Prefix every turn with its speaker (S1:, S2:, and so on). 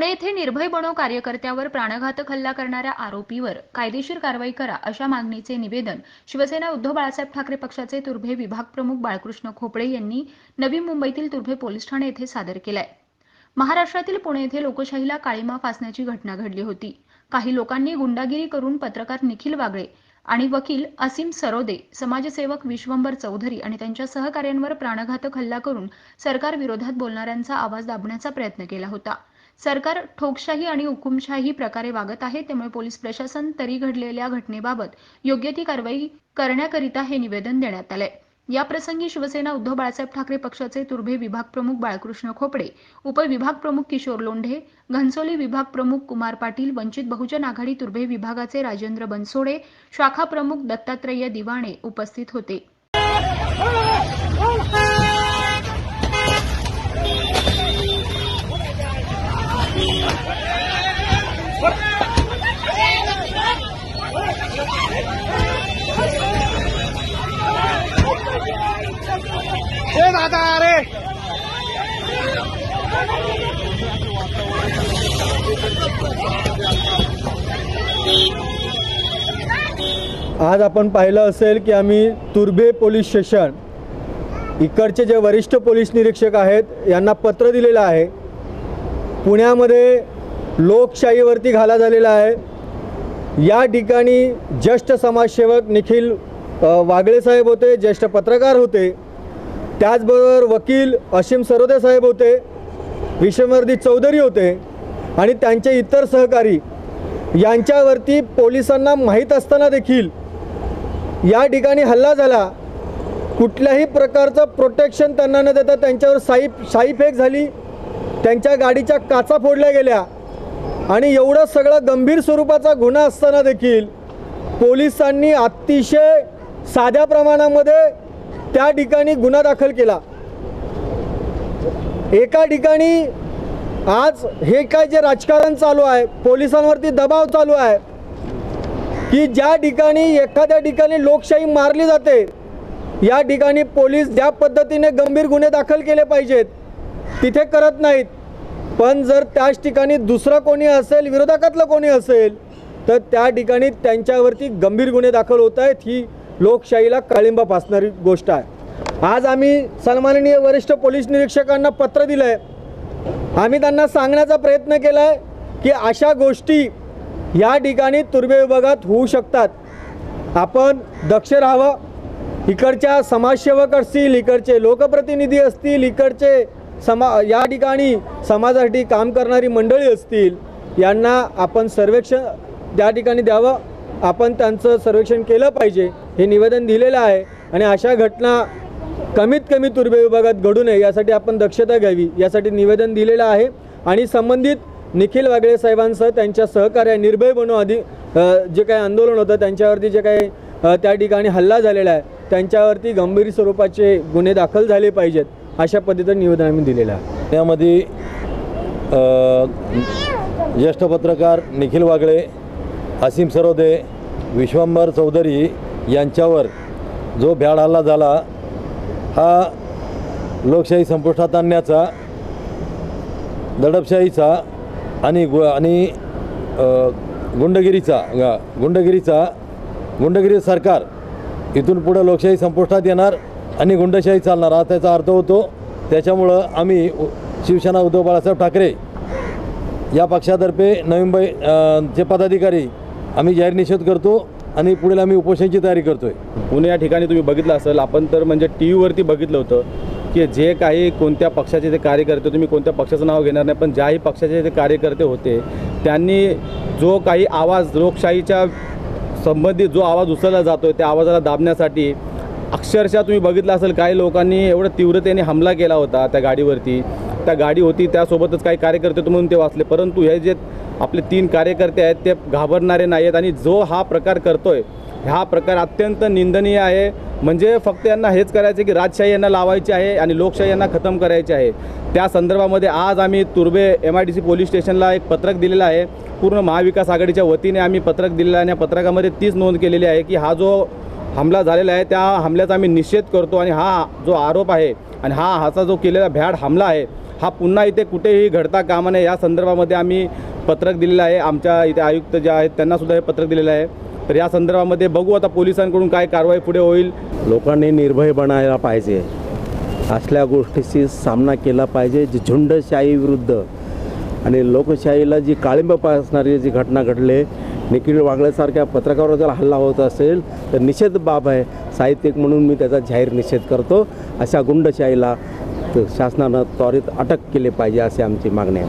S1: पुणे येथे निर्भय बनो कार्यकर्त्यावर प्राणघातक हल्ला करणाऱ्या आरोपीवर कायदेशीर कारवाई करा अशा मागणीचे निवेदन शिवसेना उद्धव बाळासाहेब ठाकरे पक्षाचे तुर्भे विभाग प्रमुख बाळकृष्ण खोपडे यांनी नवी मुंबईतील तुर्भे पोलीस ठाणे येथे सादर केलाय. महाराष्ट्रातील पुणे येथे लोकशाहीला काळीमा फासण्याची घटना घडली होती. काही लोकांनी गुंडागिरी करून पत्रकार निखिल वागळे आणि वकील असीम सरोदे समाजसेवक विश्वंभर चौधरी आणि त्यांच्या सहकार्यांवर प्राणघातक हल्ला करून सरकार विरोधात बोलणाऱ्यांचा आवाज दाबण्याचा प्रयत्न केला होता. सरकार ठोकशाही आणि हुकुमशाही प्रकारे वागत आहे त्यामुळे पोलीस प्रशासन तरी घडलेल्या घटनेबाबत योग्य ती कारवाई करण्याकरिता हे निवेदन देण्यात आलंय. याप्रसंगी शिवसेना उद्धव बाळासाहेब ठाकरे पक्षाचे तुर्भे विभाग प्रमुख बाळकृष्ण खोपडे उपविभाग प्रमुख किशोर लोंढे घनसोली विभाग प्रमुख कुमार पाटील वंचित बहुजन आघाडी तुर्भे विभागाचे राजेंद्र बनसोडे शाखा प्रमुख दत्तात्रय दिवाणे उपस्थित होते.
S2: आज आपण पाहिलं असेल की आम्ही तुर्भे पोलीस स्टेशन इकडचे जे वरिष्ठ पोलीस निरीक्षक आहेत यांना पत्र दिलेलं आहे. पुण्यामध्ये लोकशाहीवरती घाला झालेला आहे. या ठिकाणी ज्येष्ठ समाजसेवक निखिल अ, वागळे साहेब होते ज्येष्ठ पत्रकार होते. त्याचबरोबर वकील असीम सरोदे साहेब होते विश्वमर्दी चौधरी होते आणि त्यांचे इतर सहकारी यांच्यावरती पोलिसांना माहीत असताना देखील या ठिकाणी हल्ला झाला. कुठल्याही प्रकारचं प्रोटेक्शन त्यांना न देता त्यांच्यावर साई साईफेक झाली. त्यांच्या गाडीच्या काचा फोडल्या गेल्या आणि एवढं सगळं गंभीर स्वरूपाचा गुन्हा असताना देखील पोलिसांनी अतिशय साध्या प्रमाणामध्ये त्या ठिकाणी गुन्हा दाखल केला. एका ठिकाणी आज हे काय जे राजकारण चालू आहे पोलिसांवरती दबाव चालू आहे की ज्या ठिकाणी एखाद्या ठिकाणी लोकशाही मारली जाते या ठिकाणी पोलीस ज्या पद्धतीने गंभीर गुन्हे दाखल केले पाहिजेत तिथे करत नाहीत. पण जर त्याच ठिकाणी दुसरं कोणी असेल विरोधकातलं कोणी असेल तर त्या ठिकाणी त्यांच्यावरती गंभीर गुन्हे दाखल होत आहेत ही लोकशाहीला काळिंबा फासणारी गोष्ट आहे. आज आम्ही सन्माननीय वरिष्ठ पोलीस निरीक्षकांना पत्र दिलं आहे आम्ही त्यांना सांगण्याचा प्रयत्न केला आहे की अशा गोष्टी या ठिकाणी तुर्भे विभागात होऊ शकतात. आपण दक्ष राहावं. इकडच्या समाजसेवक असतील इकडचे लोकप्रतिनिधी असतील इकडचे समा या ठिकाणी समाजासाठी काम करणारी मंडळी असतील यांना आपण सर्वेक्षण त्या ठिकाणी द्यावं. आपण त्यांचं सर्वेक्षण केलं पाहिजे हे निवेदन दिलेलं आहे आणि अशा घटना कमीत कमी तुर्भे विभागात घडू नये यासाठी आपण दक्षता घ्यावी यासाठी निवेदन दिलेलं आहे. आणि संबंधित निखिल वागळे साहेबांसह त्यांच्या सहकार्य निर्भय बनू आधी जे काही आंदोलन होतं त्यांच्यावरती जे काही त्या ठिकाणी हल्ला झालेला आहे त्यांच्यावरती गंभीर स्वरूपाचे गुन्हे दाखल झाले पाहिजेत अशा पद्धतीचं निवेदन आम्ही दिलेलं आहे.
S3: यामध्ये ज्येष्ठ पत्रकार निखिल वागळे असीम सरोदे विश्वंभर चौधरी यांच्यावर जो भ्याड हल्ला झाला हा लोकशाही संपुष्टात आणण्याचा दडपशाहीचा आणि गु आणि गुंडगिरीचा गुंडगिरीचा गुंडगिरी सरकार इथून पुढं लोकशाही संपुष्टात येणार आणि गुंडशाही चालणार. हा त्याचा अर्थ होतो त्याच्यामुळं आम्ही उ- शिवसेना उद्धव बाळासाहेब ठाकरे या पक्षातर्फे नवी मुंबई पदाधिकारी आम्ही जाहीर निषेध करतो आणि पुढील आम्ही उपोषणाची तयारी करतोय.
S4: पुणे या ठिकाणी तुम्ही बघितलं असेल आपण तर म्हणजे टी व्हीवरती बघितलं होतं की जे काही कोणत्या पक्षाचे जे कार्यकर्ते तुम्ही कोणत्या पक्षाचं नाव घेणार नाही पण ज्याही पक्षाचे जे कार्यकर्ते होते त्यांनी जो काही आवाज लोकशाहीच्या संबंधित जो आवाज उचलला जातो आहे त्या आवाजाला दाबण्यासाठी अक्षरशः तुम्ही बघितलं असेल काही लोकांनी एवढं तीव्रतेने हमला केला होता त्या गाडीवरती. त्या गाडी होती त्यासोबतच काही कार्यकर्ते म्हणून ते वाचले परंतु हे जे आपले तीन कार्यकर्ते आहेत ते घाबरणारे नाही आहेत आणि जो हा प्रकार करतोय हा प्रकार अत्यंत निंदनीय आहे. म्हणजे फक्त यांना हेच करायचं की राजशाही यांना लावायची आहे आणि लोकशाही यांना खतम करायची आहे. त्या संदर्भामध्ये आज आम्ही तुर्बे M I D C police स्टेशनला एक पत्रक दिलेलं आहे. पूर्ण महाविकास आघाडीच्या वतीने आम्ही पत्रक दिलेलं आहे आणि या पत्रकामध्ये तीच नोंद केलेली आहे की हा जो हमला झालेला आहे त्या हमल्याचा आम्ही निषेध करतो आणि हा जो आरोप आहे आणि हा हाचा जो केलेला भ्याड हमला आहे हा पुन्हा इथे कुठेही घडता कामा नये या संदर्भामध्ये आम्ही पत्रक दिलेलं आहे. आमच्या इथे आयुक्त जे आहेत त्यांनासुद्धा हे पत्रक दिलेलं आहे. तर या संदर्भामध्ये बघू आता पोलिसांकडून काय कारवाई पुढे होईल.
S5: लोकांनी निर्भय बनायला पाहिजे. असल्या गोष्टीशी सामना केला पाहिजे जी झुंडशाही विरुद्ध. आणि लोकशाहीला जी काळिंब पासणारी जी घटना घडले निखिल वागळेसारख्या पत्रकारावर जर हल्ला होत असेल तर निषेध बाब आहे. साहित्यिक म्हणून मी त्याचा जाहीर निषेध करतो. अशा गुंडशाहीला शासनानं त्वरित अटक केली पाहिजे अशी आमची मागणी आहे.